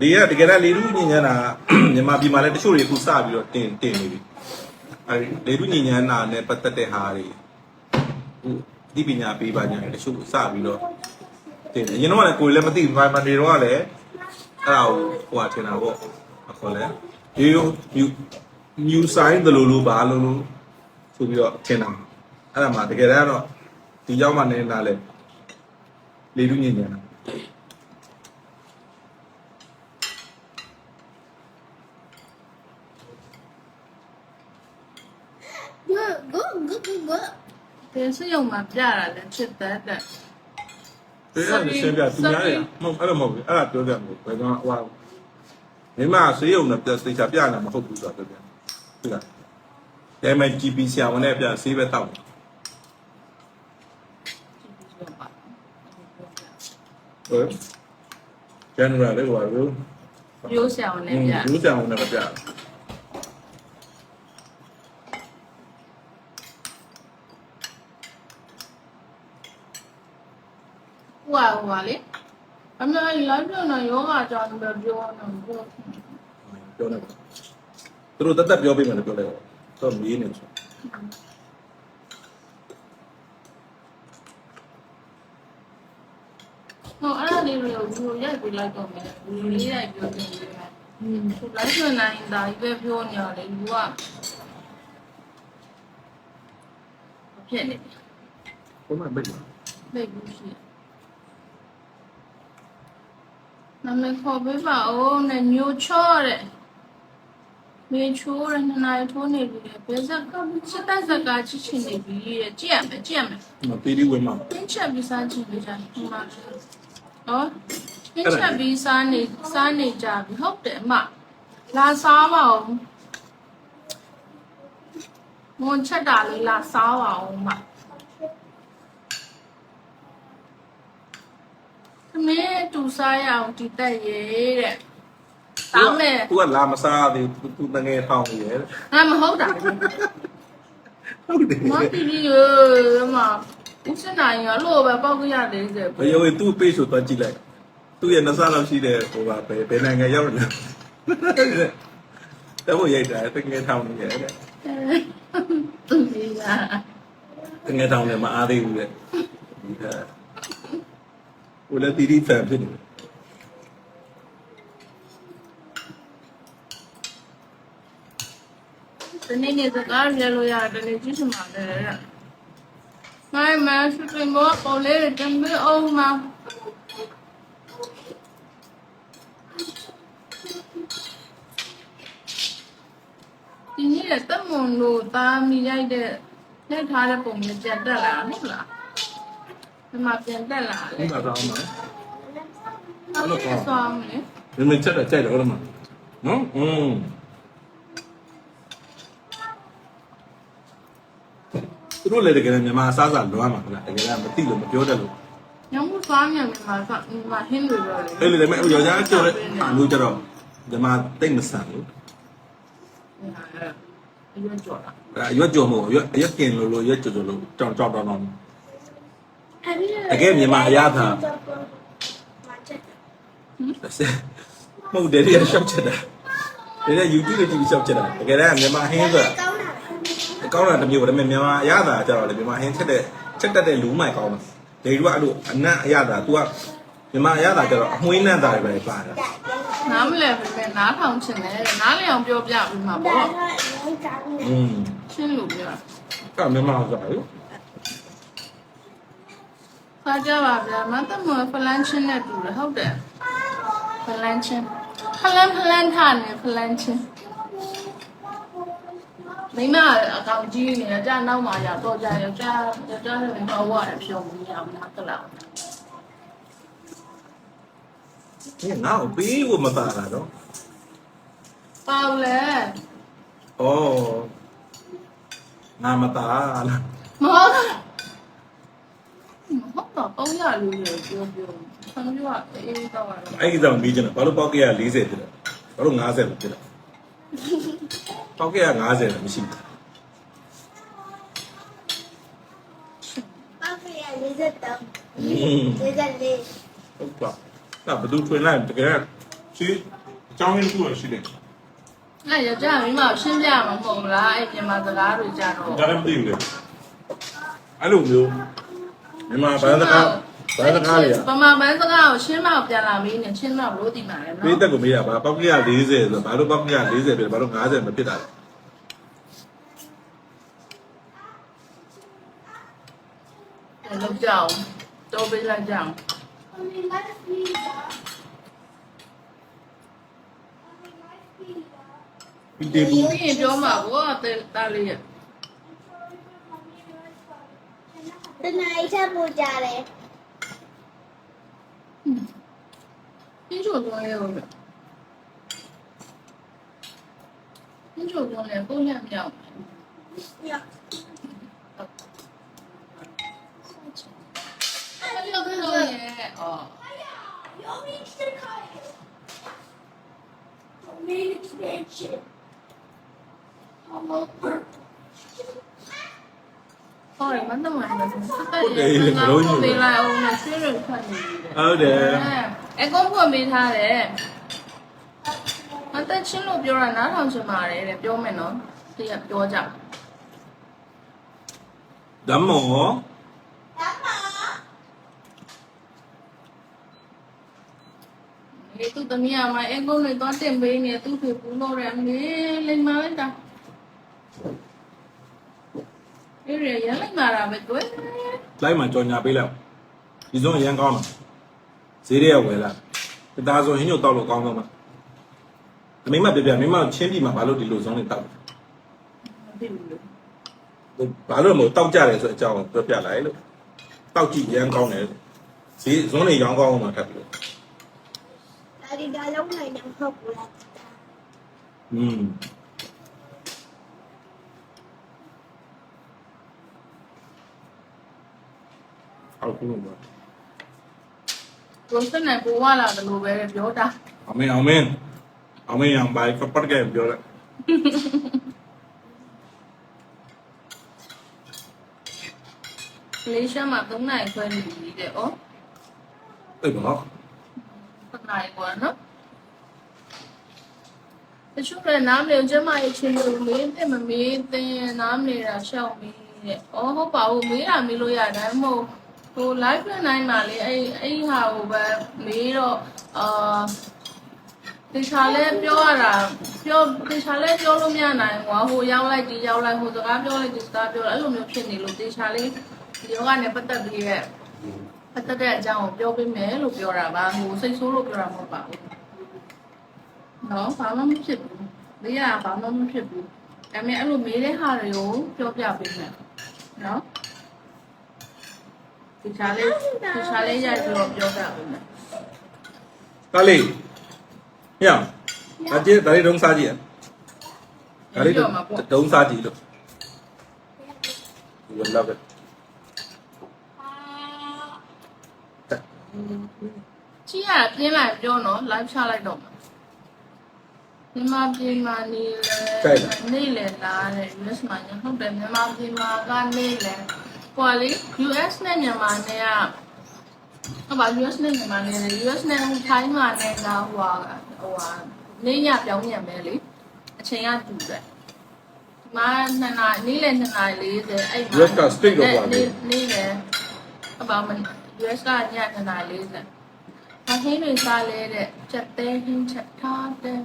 လေကတကယ်တော့လေလူညဉ့်ညမ်းတာမြန်မာပြည်မှာလည်းတချို့တွေအခုစပြီးတော့တင်တင်နေပြီအဲဒီလေလူညဉ့်ညမ်းတာနဲ့ပတ်သက်တဲ့ဟာတွေဟိုဒီပညာပေးပါညာတချို့စပြီးတော့တင်တယ်အရင်တော့လည်းကိုယ်လည်းမသိဘူးဘာမှနေတော့ကလည်းအဲ့ဒါကိုဟိုဟာထင်တာပေါ့အခုလည်းဒီလိုမြူမြူဆိုင်တယ်လို့လို့ဘာလို့လို့ဆိုပြီးတော့ထင်တာအဲ့ဒါမှတကယ်တမ်းတော့ဒီရောက်မှနေတာလေလေလူညဉ့်ညမ်းတာ Good, good, good, good, good. ဒီစရုံမှာပြတာလည်းဖြစ်တတ်တယ်အဲ့ဒါလည်းရှင်းပြသူများရမဟုတ်အဲ့လိုမဟုတ်ဘူးအဲ့ဒါပြောပြမို့ဘယ်တော့ဟိုမိမဆေးရုံနဲ့ပြစိတ်ချပြနေတာမဟုတ်ဘူးဆိုတာပြောပြဟုတ်လားဒါမှ GP ဆရာဝန်နဲ့ပြဆေးပဲတောက်ဟုတ် general လေးဟိုပါလို့ရိုးဆရာဝန်နဲ့ပြဘူးဆရာဝန်နဲ့ပြ ဟိုဟာဟိုပါလေအမေလိုက်ပြနေယောဂကြောင့်ပဲပြောနေပြောပြောနေပါသူတို့တက်တက်ပြောပေးမယ်လို့ပြောလိုက်တော့တော့မီးနေဆိုဟိုအဲ့ဒါလေးတွေကိုဒီလိုရိုက်ပြီးလိုက်တော့မယ်ဒီလေးရိုက်ပြောနေတယ်อืมသူလိုက်ပြနိုင်တာကြီးပဲပြောနေရတယ်လူကဖြစ်နေတယ်ဘုမမိတ်ပါမိတ်ဘူးရှိ နာမည်ခေါ်ပေးပါဦးနဲ့ညိုချော့တဲ့မေချိုးရနှစ်နာရီထိုးနေပြီလေဘယ်ဇက်ကစစ်တပ်ဇက်ကချစ်ချင်နေပြီတဲ့ကြည့်ရမယ်ကြည့်ရမယ်မပီဒီဝင်မှာပြင်းချက်ပြီးစားကြည့်ကြဟိုမှာနော်ပြင်းချက်ပြီးစားနေစားနေကြပြီဟုတ်တယ်အမလာစားပါဦးမွန်ချက်တာလေးလာစားပါဦးအမ သမီးတူစားရအောင်ဒီတက်ရေးတဲ့တောင်းမယ်သူကလာမစားသေးဘူးသူငယ်ထောင်းနေရဲ့ငါမဟုတ်တာဟုတ်တယ်မတီးပြီးရမဦးစနိုင်ရလို့ပဲပောက်ကြရတယ်စေဘယ်ရောသူ့ page ကိုတွားကြည့်လိုက်သူ့ရဲ့နှစ်ဆလောက်ရှိတဲ့ဟိုပါဘယ်ဘယ်နိုင်ငံရောက်လဲတော့ရိုက်တာတကယ်ထောင်းနေရဲ့တဲ့သူကြီးလားတကယ်ထောင်းနေမအားသေးဘူးတဲ့ဒီ ကဟိုလည်းတီတီဖန်ဖြစ်နေတယ်ဒီနေ့နေ့စကားရလို့ရတယ်လေကြည့်ချင်ပါတယ်တဲ့။မိုင်းမစပင်ဘောပေါ်လေးတမ်းပြီးအောင်မဒီနေ့တက်မွန်လို့တာမီရိုက်တဲ့နှက်ထားတဲ့ပုံနဲ့ပြန်တက်လာဟုတ်လား ဒီမှာပြန်တက်လာလေဟုတ်တာတော့မှာအဲ့လိုပြန်သွားမလဲမင်းချက်တော့ကြိုက်တယ်ဟုတ်တယ်မနော်อืมသူတို့လည်းတကယ်မြန်မာအစားအစာလွမ်းမှာခလားတကယ်ကမသိလို့မပြောတတ်လို့ညမသွားမြန်မှာကမှာဟင်းလို့ပြောလေအဲ့လေဒါပေမဲ့ယောက်ျားကျော်တဲ့အမျိုးကြတော့ဒီမှာတိတ်မဆန်ဘူးအရွယ်ကြော်တာအဲ့အရွက်ကြော်မဟုတ်အရွက်အရွက်ကင်လို့လို့ရွက်ကြော်ကြော်လို့ကြောင်ကြောင်တောင်းတောင်း Have you တကယ်မြန်မာအရသာ Matcha. မဟုတ်တယ်ရရှောက်ချက်တာဒါနဲ့ YouTube နဲ့ TV ရှောက်ချက်တာတကယ်တမ်းမြန်မာဟင်းဆိုတာ Go now. ကောင်းတာတစ်မျိုးဒါပေမဲ့မြန်မာအရသာကျတော့လေမြန်မာဟင်းချက်တဲ့ချက်တတ်တဲ့လူမိုက်ကောင်းတယ်ဒေရီကအဲ့လိုအနံ့အရသာ तू ကမြန်မာအရသာကျတော့အမွှေးနံ့တာတွေပဲပါတာ နားမလဲပဲပဲနားထောင်ချင်တယ်နားလေအောင်ပြောပြပြီးမှာပေါ့ อืม ရှင်းလို့ပြော ကမြန်မာဆိုတာလေ စားကြပါဗျာမတ်တမဖလန်ချင်းနဲ့တူတယ်ဟုတ်တယ်ဖလန်ချင်းဖလန်ဖလန်ထားနေဖလန်ချင်းမိမအကောင်ကြီးနေကြနောက်မှာရတော့ကြရကြကြကြတယ်ဘာဝရဖြုံပြီးရမှာကလောက်ဒီငါ့ကိုပေးဖို့မပါတာတော့ပေါ့လေဩငါမတာလားမဟုတ် 300လေးကိုပြောပြောဆံမျိုးကအေးအေးတော့တော့အဲ့ဒီတော့မေးချင်တာဘာလို့ပေါက်ကရ40ဖြစ်တာဘာလို့50မဖြစ်တာပေါက်ကရ50လည်းမရှိဘူးပေါက်ကရ40တော့40လေးဟုတ်ပါဒါဘယ်သူထွင်လိုက်တကယ်ရှိအကြောင်းရင်းတစ်ခုတော့ရှိတယ်အဲ့ရကြမိမရှင်းပြရမှာမဟုတ်လားအဲ့မြန်မာစကားတွေကြတော့ဒါလည်းမသိဘူးလေအဲ့လိုမျိုး မြန်မာဘန်းစကားဘန်းစကားတွေကပမာဘန်းစကားကိုရှင်းမကိုပြန်လာမင်းနဲ့ရှင်းမကိုလို့ဒီမှာလဲနော်ပေးတက်ကိုမေးရပါပောက်ကရ40ဆိုတော့ဘာလို့ပောက်ကရ40ပြဘာလို့50မဖြစ်တာလဲတယ်လောက်ကြအောင်တော့ပေးလိုက်ကြအောင် Only my pizza. Only my pizza. ပြီးတေးဘူးပြီးရင်ပြောမှာဘောတဲ့တားလေးရ တနင်္လာပို့ကြတယ်ပြင်းချိုသွားရဲဟုတ်ပြင်းချိုသွားလဲပုံရမြောက်ညအဲ့လိုပြောရဲအော်ရောမင်းစခိုင်းမင်း စ်ချစ်အမောဟောရမတော့မှန်းတယ်ပေးလိုက်အောင်နဲ့ဆွေးရဖတ်နေတယ်ဟုတ်တယ်အကောဖွင့်ပေးထားတယ်အသက်ချင်းလို့ပြောတာနားထောင်ချင်ပါတယ်တဲ့ပြောမယ်နော်ဒီကပြောကြဓမ္မောဒီသူတမီးအမအကောနဲ့တော့တင်ပေးနေသူ့ဖေပူလို့ရမေးလိမ့်မလိုက်တာ အဲ့ရရလိုက်မှာပဲတွေ့လိုက်မှကြော်ညာပေးလိုက်ဒီစုံအရန်ကောင်းတာဈေးတွေကဝယ်လာဒါဆိုဟင်းညို့တောက်လို့ကောင်းတော့မှာအမိမပြပြမိမချင်းပြီမှာဘာလို့ဒီလိုစုံနေတောက်မသိဘူးလို့ဘာလို့မို့တောက်ကြတယ်ဆိုအကြောင်းပြောပြလိုက်လို့တောက်ကြည့်ရန်ကောင်းတယ်ဈေးစုံနေရောင်းကောင်းအောင်မှာထပ်ပြီးဒါဒီဒါလုံးနိုင်တယ်မဟုတ်ဘူးလားอืม ဟုတ်ကဲ့ပါကိုစနေကိုဝလာတယ်လို့ပဲပြောတာအမေအမေအမေအောင်ပါကပတ်ကဲပြောလိုက်ကလေးရှာမှာ3နိုင်ခွဲနေပြီတဲ့ဩအေးပါ3နိုင်ကွာနော်တချို့လည်းနားမလည်ကျမရဲ့ချင်းလို့မေးတဲ့မမေးတဲ့နားမလည်တာရှောက်မေးတဲ့ဩဟုတ်ပါဘူးမေးတာမေးလို့ရတယ်မဟုတ် ဟို live လွှင့်နိုင်ပါလေအဲ့အဲ့ဟာကိုပဲမေးတော့အာတေချာလဲပြောရတာပြောတေချာလဲပြောလို့မရနိုင်ဘူးကွာဟိုရောက်လိုက်ဒီရောက်လိုက်ဟိုစကားပြောလိုက်ဒီစကားပြောလိုက်အဲ့လိုမျိုးဖြစ်နေလို့တေချာလေးဒီယောဂနဲ့ပတ်သက်ပြီးရဲ့ပတ်သက်တဲ့အကြောင်းကိုပြောပေးမယ်လို့ပြောတာပါဟိုစိတ်ဆိုးလို့ပြောတာမဟုတ်ပါဘူးနော်ဘာမှမဖြစ်ဘူးလေရဘာမှမဖြစ်ဘူးဒါပေမဲ့အဲ့လိုမေးတဲ့ဟာတွေကိုပြောပြပေးမယ်နော် တေချာလေးတေချာလေးရပြီးတော့ပြောပြပေးမယ်ဒါလေးညောင်ဒါကြည့်ဒါလေးတုံးစားကြည့်ဒါလေးတုံးစားကြည့်လို့ you will love it ကြည့်ရပြင်းလိုက်ပြောနော် live ချလိုက်တော့မှာမြန်မာပြည်မှာနေလဲနေလဲလားတဲ့ US မှာညဟုတ်တယ်မြန်မာပြည်မှာကနေလဲ ဟိုလေ US နဲ့မြန်မာနဲ့ကဟုတ်ပါ US နဲ့မြန်မာနဲ့ US နဲ့ဟိုထိုင်းမှာနဲ့ကဟိုဟာဟိုဟာနေညပြောင်းညံမယ်လေအချိန်ကတူတယ်မနှစ်နာနေလဲနှစ်နာ40အဲ့မှာ US က state တော့ပါလေနေလဲအပါမ US ကညနှစ်နာ40။အဟင်းတွေစားလဲတဲ့ချက်သေးဟင်းချက်ထားတဲ့